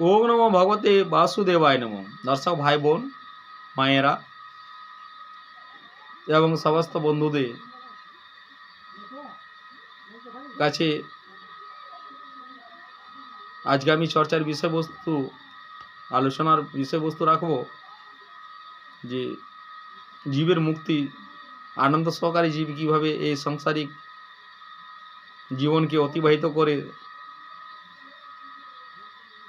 ওম নম ভগবতে বাসুদেবায় নম। দর্শক ভাই বোন, মায়েরা এবং সমস্ত বন্ধুদের কাছে আজকে আমি চর্চার বিষয়বস্তু, আলোচনার বিষয়বস্তু রাখব যে জীবের মুক্তি, আনন্দ সহকারে জীব কীভাবে এই সাংসারিক জীবনকে অতিবাহিত করে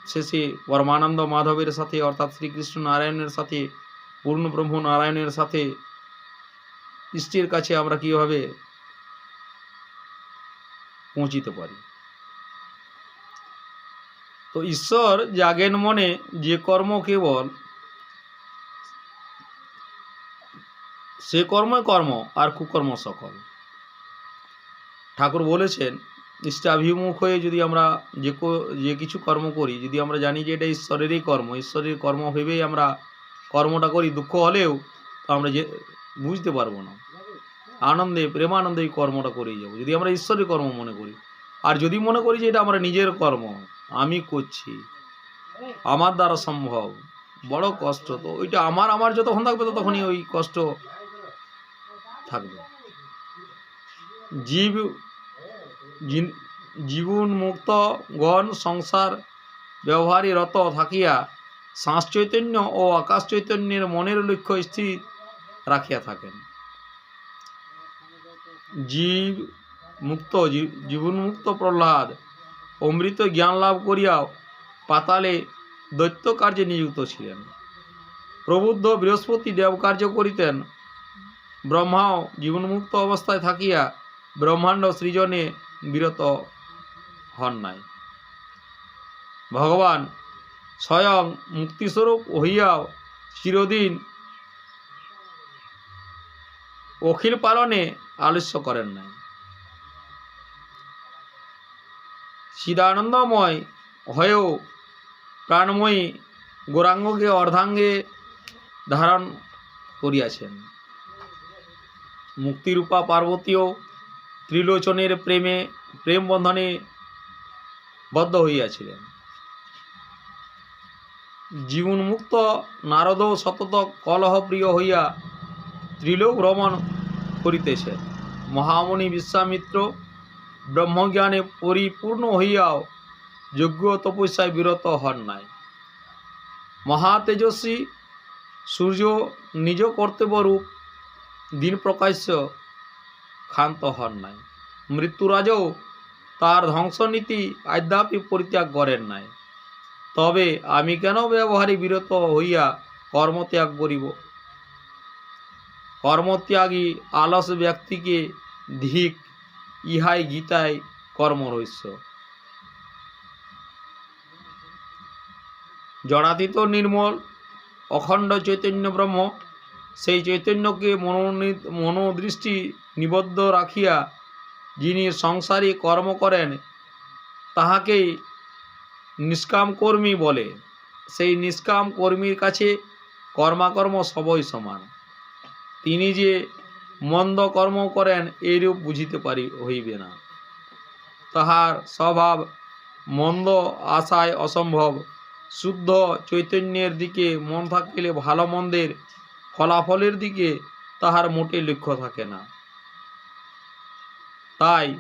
শেষে পরমানন্দ মাধবের সাথে, অর্থাৎ শ্রীকৃষ্ণ নারায়ণের সাথে পূর্ণ ব্রহ্ম নারায়ণের সাথে ইষ্টের কাছে আমরা কীভাবে পৌঁছিতে পারি? তো ঈশ্বর জাগেন মনে যে কর্ম কেবল, সে কর্মই কর্ম আর কুকর্ম সকল। ঠাকুর বলেছেন ইষ্টাভিমুখ হয়ে যদি আমরা যে যে কিছু কর্ম করি, যদি আমরা জানি যে এটা ঈশ্বরেরই কর্ম, ঈশ্বরের কর্ম ভেবেই আমরা কর্মটা করি দুঃখ হলেও, তো আমরা যে, বুঝতে পারব না। আনন্দে, প্রেমানন্দে এই কর্মটা করেই যাব। যদি আমরা ঈশ্বরের কর্ম মনে করি, আর যদি মনে করি যে এটা আমরা নিজের কর্ম, আমি করছি, আমার দ্বারা সম্ভব, বড় কষ্ট, তো ওইটা আমার আমার যতক্ষণ থাকবে ততক্ষণই ওই কষ্ট থাকবে। জীব জিন- জীবন মুক্ত গণ সংসার ব্যবহারে রত থাকিয়া শ্বাস চৈতন্য ও আকাশ চৈতন্যের মনের লক্ষ্য স্থির রাখিয়া থাকেন। জীব মুক্ত জী- জীবন মুক্ত প্রহ্লাদ অমৃত জ্ঞান লাভ করিয়াও পাতালে দৈত্য কার্যে নিযুক্ত ছিলেন। প্রবুদ্ধ বৃহস্পতি দেব কার্য করিতেন। ব্রহ্মাও জীবনমুক্ত অবস্থায় থাকিয়া ব্রহ্মাণ্ড সৃজনে বিরত হন নাই। ভগবান স্বয়ং মুক্তিস্বরূপ হইয়াও চিরদিন অখিল পালনে আলস্য করেন নাই। চিদানন্দময় হয়েও প্রাণময়ী গোরাঙ্গকে অর্ধাঙ্গে ধারণ করিয়াছেন। মুক্তিরূপা পার্বতীও ত্রিলোচনের প্রেমে, প্রেম বন্ধনে বদ্ধ হইয়াছিলেন। জীবনমুক্ত নারদ সতত কলহপ্রিয় হইয়া ত্রিলোক ভ্রমণ করিতেছেন। মহামণি বিশ্বামিত্র ব্রহ্মজ্ঞানে পরিপূর্ণ হইয়াও যোগ্য তপস্যায় বিরত হন নাই। মহাতেজস্বী সূর্য নিজ কর্তব্যরূপ দিন প্রকাশ্য ক্ষান্ত হন নাই। মৃত্যুরাজও তার ধ্বংসনীতি আদ্যাপি পরিত্যাগ করেন নাই। তবে আমি কেন ব্যবহারে বিরত হইয়া কর্মত্যাগ করিব? কর্মত্যাগী আলস ব্যক্তিকে ধিক, ইহাই গীতায় কর্ম রহস্য। জড়াতীত নির্মল, অখণ্ড চৈতন্য ব্রহ্ম সেই চৈতন্যকে মনোনি, মনোদৃষ্টি নিবদ্ধ রাখিয়া যিনি সংসারী কর্ম করেন, তাহাকেই নিষ্কাম কর্মী বলে। সেই নিষ্কাম কর্মীর কাছে কর্মাকর্ম সবই সমান। তিনি যে মন্দ কর্ম করেন, এইরূপ বুঝিতে পারি, হইবে না। তাহার স্বভাব মন্দ আশায় অসম্ভব। শুদ্ধ চৈতন্যের দিকে মন থাকিলে ভালো মন্দের ফলাফলের দিকে তাহার মোটে লক্ষ্য থাকে না। তাই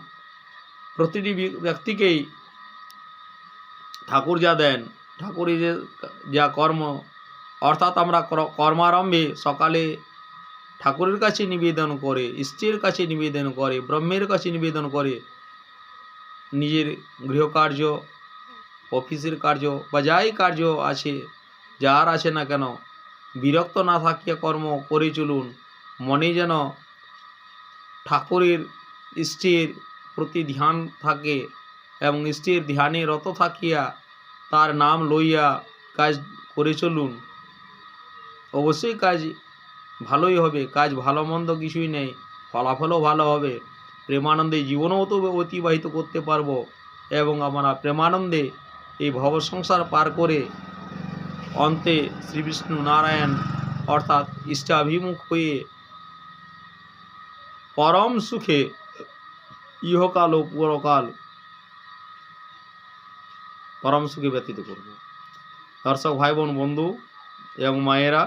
প্রতিটি ব্যক্তিকেই ঠাকুর যা দেন ঠাকুরই যে যা কর্ম, অর্থাৎ আমরা কর- কর্মারম্ভে সকালে ঠাকুরের কাছে নিবেদন করে, স্ত্রীর কাছে নিবেদন করে, ব্রহ্মের কাছে নিবেদন করে, নিজের গৃহকার্য, অফিসের কার্য বা যাই কার্য আছে, যার আছে না কেন বিরক্ত না থাকিয়া কর্ম করে চলুন মনে যেন ঠাকুরের স্ত্রীর প্রতি ধ্যান থাকে এবং স্ত্রীর ধ্যানে রত থাকিয়া তার নাম লইয়া কাজ করে চলুন। অবশ্যই কাজ ভালোই হবে, কাজ ভালো মন্দ কিছুই নেই, ফলাফলও ভালো হবে। প্রেমানন্দে জীবনও তো অতিবাহিত করতে পারব এবং আমরা প্রেমানন্দে এই ভব সংসার পার করে অন্তে শ্রী বিষ্ণু নারায়ণ অর্থাৎ ইষ্টাভিমুখ হয়ে পরম সুখে ইহকাল ও পরকাল পরম সুখে ব্যতীত করব। দর্শক ভাই বোন বন্ধু এবং মায়েরা,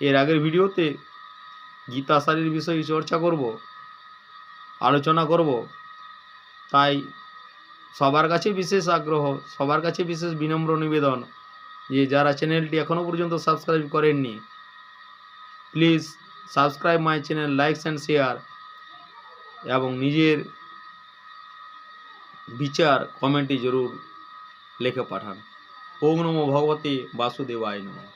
এর আগের ভিডিওতে গীতাশারীর বিষয়ে চর্চা করব, আলোচনা করব। তাই সবার কাছে বিশেষ আগ্রহ, সবার কাছে বিশেষ বিনম্র নিবেদন যে যারা চ্যানেলটি এখনও পর্যন্ত সাবস্ক্রাইব করেননি please subscribe my channel like and share এবং নিজের বিচার কমেন্টে জরুর লেখে পাঠান। ওম ভগবতী বাসুদেবায় নমঃ।